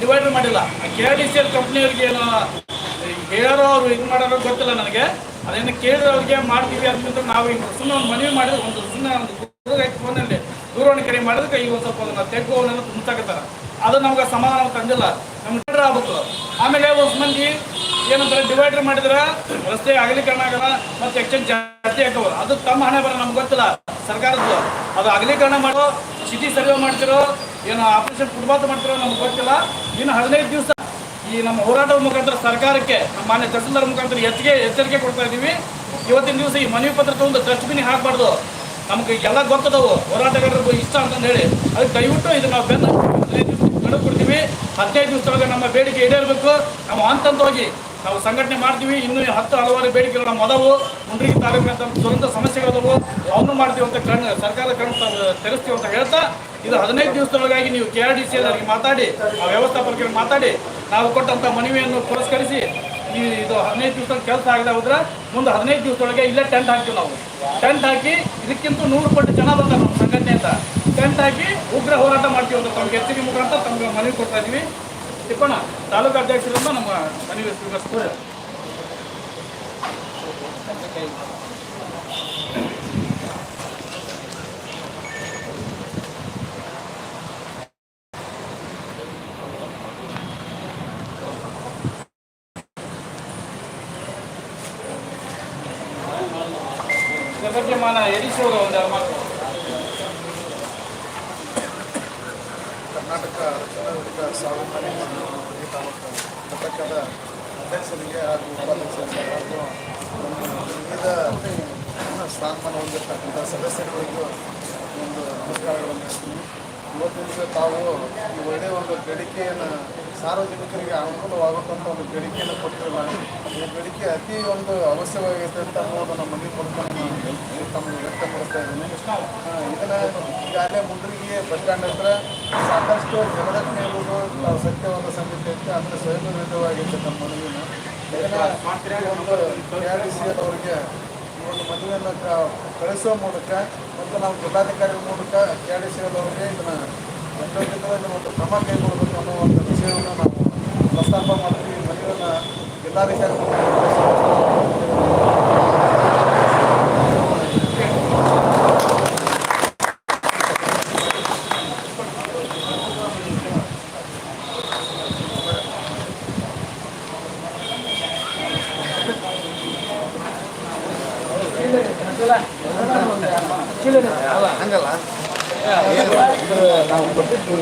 Divider ಮಾಡಿಲ್ಲ. K R D C L ಕಂಪ್ನಿಯವ್ರಿಗೆ ಏನು ಹೇಳೋ ಅವ್ರು ಇದು ಮಾಡೋ ಗೊತ್ತಿಲ್ಲ ನನಗೆ. ಅದೇನು ಕೇಳಿದವ್ರಿಗೆ ಮಾಡ್ತೀವಿ ಅಂತ ನಾವು ಈಗ ಸುಮ್ಮನೆ ಒಂದು ಮನವಿ ಮಾಡಿದ್ರೆ ಒಂದು ಸುಮ್ಮನೆ ಒಂದು ಫೋನಲ್ಲಿ. ದೂರವಾಣಿ ಕರೆ ಮಾಡಿದ್ರೆ ಈಗ ಒಂದು ಸ್ವಲ್ಪ ಅದನ್ನ ತೆಗ್ಗು ಅವನ್ನೆಲ್ಲ ಅದು ನಮ್ಗೆ ಸಮಾಧಾನ ತಂದಿಲ್ಲ. ನಮ್ಗೆ ಆಗ್ಬೇಕು ಆಮೇಲೆ ಒಂದು ಮಂದಿ ಏನಂತಾರೆ ಡಿವೈಡರ್ ಮಾಡಿದ್ರೆ ರಸ್ತೆ ಅಗಲೀಕರಣ ಆಗಲ್ಲ, ಮತ್ತೆ ಎಕ್ಸ್ಚೇಂಜ್ ಜಾಸ್ತಿ ಆಗ್ತವೆ ಅದು ತಮ್ಮ ಹಣೆ ಬರ, ನಮ್ಗೆ ಗೊತ್ತಿಲ್ಲ. ಸರ್ಕಾರದ್ದು. ಅದು ಅಗಲೀಕರಣ ಮಾಡೋ ಸಿಟಿ ಸರ್ವೆ ಮಾಡ್ತಿರೋ, ಏನು ಆಪರೇಷನ್ ಫುಟ್ಬಾತ್ ಮಾಡ್ತಿರೋ ನಮ್ಗೆ ಗೊತ್ತಿಲ್ಲ. ಇನ್ನು ಹದಿನೈದು ದಿವಸ ಈ ನಮ್ಮ ಹೋರಾಟದ ಮುಖಾಂತರ ಸರ್ಕಾರಕ್ಕೆ, ನಮ್ಮ ಮಾನ್ಯ ತಹಸೀಲ್ದಾರ್ ಮುಖಾಂತರ ಹೆಚ್ಚಿಗೆ ಎಚ್ಚರಿಕೆ ಕೊಡ್ತಾ ಇದ್ದೀವಿ. ಇವತ್ತಿನ ದಿವಸ ಈ ಮನವಿ ಪತ್ರ ತಗೊಂಡು ಡಸ್ಟ್ಬಿನ್ ಹಾಕಬಾರ್ದು. ನಮ್ಗೆ ಎಲ್ಲ ಗೊತ್ತದವು. ಹೋರಾಟಗಾರರಿಗೂ ಇಷ್ಟ ಅಂತಂದು ಹೇಳಿ. ಅದಕ್ಕೆ ದಯವಿಟ್ಟು ಇದು ನಾವು ಬೆನ್ನ ಹದಿನೈದು ದಿವಸ ಕೊಡ್ತೀವಿ ಹದಿನೈದು ದಿವಸದೊಳಗೆ ನಮ್ಮ ಬೇಡಿಕೆ ಈಡೇರಬೇಕು. ನಾವು ಹಂತಂತವಾಗಿ ನಾವು ಸಂಘಟನೆ ಮಾಡ್ತೀವಿ. ಇನ್ನೂ ಹತ್ತು ಹಲವಾರು ಬೇಡಿಕೆಗಳು ನಮ್ಮ ಅದಾವು ಮುಂಡ್ರಿಗೆ ತಾಲೂಕಿನ ದುರಂತ ಸಮಸ್ಯೆಗಳದವು ಅವನು ಮಾಡ್ತೀವಿ ಅಂತ ಕಣ್, ಸರ್ಕಾರ ಕಣ್ ತೆರೆಸ್ತೀವಿ ಅಂತ ಹೇಳ್ತಾ, ಇದು ಹದಿನೈದು ದಿವಸದೊಳಗಾಗಿ ನೀವು ಕೆ ಆರ್ ಡಿ ಮಾತಾಡಿ, ಆ ವ್ಯವಸ್ಥಾಪಕರಿಗೆ ಮಾತಾಡಿ, ನಾವು ಕೊಟ್ಟಂತ ಮನವಿಯನ್ನು ಪುರಸ್ಕರಿಸಿ ಈ ಇದು ಹದಿನೈದು ದಿವಸ ಕೆಲಸ ಆಗದೆ ಹೋದ್ರೆ ಮುಂದೆ ಹದಿನೈದು ದಿವಸದೊಳಗೆ ಇಲ್ಲೇ ಟೆಂಟ್ ಹಾಕ್ತೀವಿ ನಾವು. ಟೆಂಟ್ ಹಾಕಿ ಇದಕ್ಕಿಂತ ನೂರು ಪಟ್ಟು ಜನ ಬಂದ ನಮ್ಮ ಅಂತ. ಟೆಂಟ್ ಹಾಕಿ ಉಗ್ರ ಹೋರಾಟ ಮಾಡ್ತೀವಿ ಅಂತ ತಮ್ಗೆ ಎಚ್ಚರಿಕೆ ಮುಖಾಂತರ ತಮ್ಗೆ ಮನವಿ ಕೊಡ್ತಾ ಇದೀವಿ ತಿಪ್ಪಣ್ಣ ತಾಲೂಕು ಅಧ್ಯಕ್ಷರಿಂದ ನಮ್ಮ ಮನವಿ ಸ್ವೀಕರಿಸ್ತಾರೆ ಇದ್ರ ಬಗ್ಗೆ ಮಾನ ಎಡಿಸೋದು ಒಂದು ಎರಡು ಸ್ವಾಭಿಮಾನಿ ತಾಲೂಕು ಘಟಕದ ಅಧ್ಯಕ್ಷರಿಗೆ ಹಾಗೂ ಉಪಾಧ್ಯಕ್ಷರಿಗೆ ಹಾಗೂ ವಿವಿಧ ಸ್ಥಾನಮಾನ ಹೊಂದಿರ್ತಕ್ಕಂಥ ಸದಸ್ಯರುಗಳಿಗೂ ಒಂದು ನಮಸ್ಕಾರಗಳನ್ನು ಹೇಳ್ತೀನಿ ಇವತ್ತಿನ ದಿವಸ ತಾವು ಈ ಒಳ್ಳೆಯ ಒಂದು ಬೇಡಿಕೆಯನ್ನು ಸಾರ್ವಜನಿಕರಿಗೆ ಅನುಕೂಲವಾಗುತ್ತಂಥ ಒಂದು ಬೇಡಿಕೆಯನ್ನು ಕೊಟ್ಟಿರಲ್ಲ ಈ ಬೇಡಿಕೆ ಅತಿ ಒಂದು ಅವಶ್ಯವಾಗಿರುತ್ತೆ ಅಂತ ಅನ್ನೋದನ್ನು ಮನೆ ಕೊಡ್ಕೊಂಡು ನಾನು ತಮ್ಮ ವ್ಯಕ್ತಪಡಿಸ್ತಾ ಇದ್ದೀನಿ. ಇದನ್ನು ಈಗಾಗಲೇ ಮುಂಡ್ರಿಗೆ ಬಸ್ ಸ್ಟ್ಯಾಂಡ್ ಹತ್ರ ಸಾಕಷ್ಟು ಜನದಟ್ಟಣೆ ಇರುವುದು ಸತ್ಯವಾದ ಸಂಗತಿ ಅಂತ ಅಂದರೆ ಸ್ವಯಂ ವಿರುದ್ಧವಾಗೈತೆ ನಮ್ಮ ಮನವಿನ ಒಂದು ಕೆ ಆರ್ ಸಿ ಅವರಿಗೆ ಒಂದು ಮದುವೆಯನ್ನು ಕಳಿಸೋ ಮೂಲಕ ಮತ್ತು ನಾವು ಜಿಲ್ಲಾಧಿಕಾರಿಗಳ ಮೂಲಕ ಕೆ ಆರ್ ಡಿ ಸಿ ಅವರಿಗೆ ಇದನ್ನು ಯಥೋಚಿತವಾಗಿ ಒಂದು ಕ್ರಮ ಕೈಗೊಳ್ಳಬೇಕು ಅನ್ನೋ ಒಂದು ವಿಷಯವನ್ನು ನಾವು ಪ್ರಸ್ತಾಪ ಮಾಡ್ತೀವಿ ಈ ಮನವಿಯನ್ನು ಜಿಲ್ಲಾಧಿಕಾರಿ ಮೂಲಕ ಕಳಿಸುವ ಹಂಗಲ್ಲ ನಾವು ಕೊಟ್ಟಿದ್ದು